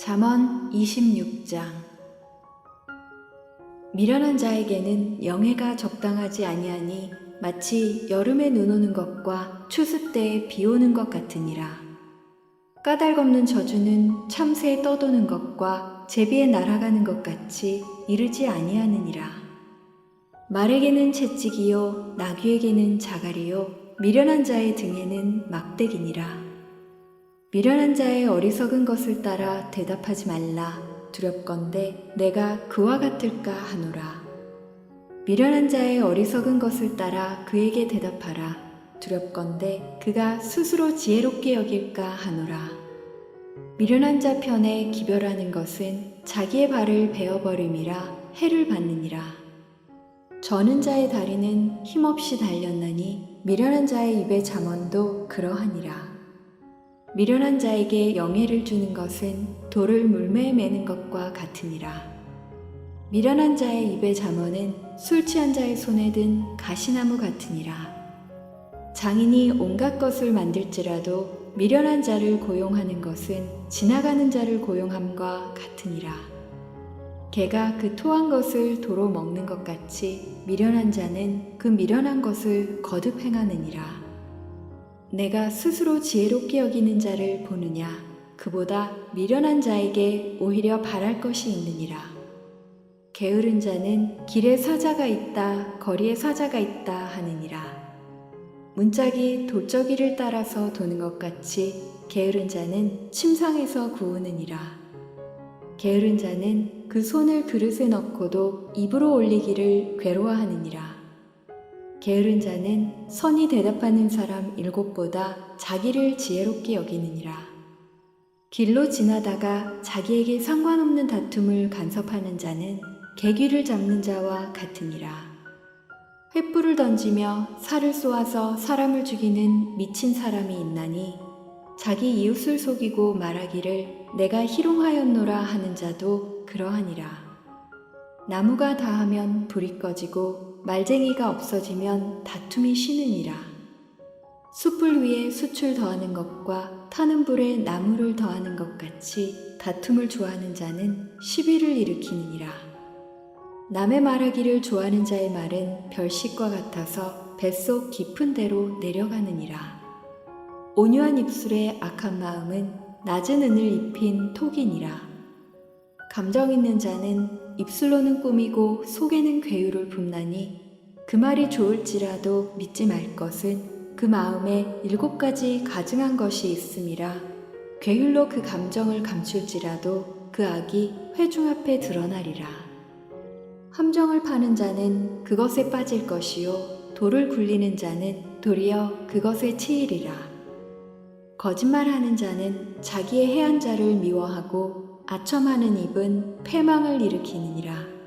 잠언 26장 미련한 자에게는 영해가 적당하지 아니하니 마치 여름에 눈 오는 것과 추수 때에 비 오는 것 같으니라. 까닭 없는 저주는 참새에 떠도는 것과 제비에 날아가는 것 같이 이르지 아니하느니라. 말에게는 채찍이요 나귀에게는 자갈이요 미련한 자의 등에는 막대기니라. 미련한 자의 어리석은 것을 따라 대답하지 말라. 두렵건대 내가 그와 같을까 하노라. 미련한 자의 어리석은 것을 따라 그에게 대답하라. 두렵건대 그가 스스로 지혜롭게 여길까 하노라. 미련한 자 편에 기별하는 것은 자기의 발을 베어버림이라 해를 받느니라. 저는 자의 다리는 힘없이 달렸나니 미련한 자의 입의 잠언도 그러하니라. 미련한 자에게 영예를 주는 것은 돌을 물매에 매는 것과 같으니라. 미련한 자의 입의 잠언은 술 취한 자의 손에 든 가시나무 같으니라. 장인이 온갖 것을 만들지라도 미련한 자를 고용하는 것은 지나가는 자를 고용함과 같으니라. 개가 그 토한 것을 도로 먹는 것 같이 미련한 자는 그 미련한 것을 거듭 행하느니라. 내가 스스로 지혜롭게 여기는 자를 보느냐? 그보다 미련한 자에게 오히려 바랄 것이 있느니라. 게으른 자는 길에 사자가 있다 거리에 사자가 있다 하느니라. 문짝이 돌적이를 따라서 도는 것 같이 게으른 자는 침상에서 구우느니라. 게으른 자는 그 손을 그릇에 넣고도 입으로 올리기를 괴로워하느니라 게으른 자는 선이 대답하는 사람 일곱보다 자기를 지혜롭게 여기느니라. 길로 지나다가 자기에게 상관없는 다툼을 간섭하는 자는 개귀를 잡는 자와 같으니라. 횃불을 던지며 살을 쏘아서 사람을 죽이는 미친 사람이 있나니 자기 이웃을 속이고 말하기를 내가 희롱하였노라 하는 자도 그러하니라. 나무가 다하면 불이 꺼지고 말쟁이가 없어지면 다툼이 쉬느니라. 숯불 위에 숯을 더하는 것과 타는 불에 나무를 더하는 것 같이 다툼을 좋아하는 자는 시비를 일으키느니라. 남의 말하기를 좋아하는 자의 말은 별식과 같아서 뱃속 깊은 데로 내려가느니라. 온유한 입술의 악한 마음은 낮은 은을 입힌 톡이니라. 감정 있는 자는 입술로는 꾸미고 속에는 괴유를 붓나니 그 말이 좋을지라도 믿지 말 것은 그 마음에 일곱 가지 가증한 것이 있음이라 괴율로 그 감정을 감출지라도 그 악이 회중 앞에 드러나리라. 함정을 파는 자는 그것에 빠질 것이요 돌을 굴리는 자는 도리어 그것에 치이리라 거짓말하는 자는 자기의 해한 자를 미워하고 아첨하는 입은 패망을 일으키느니라.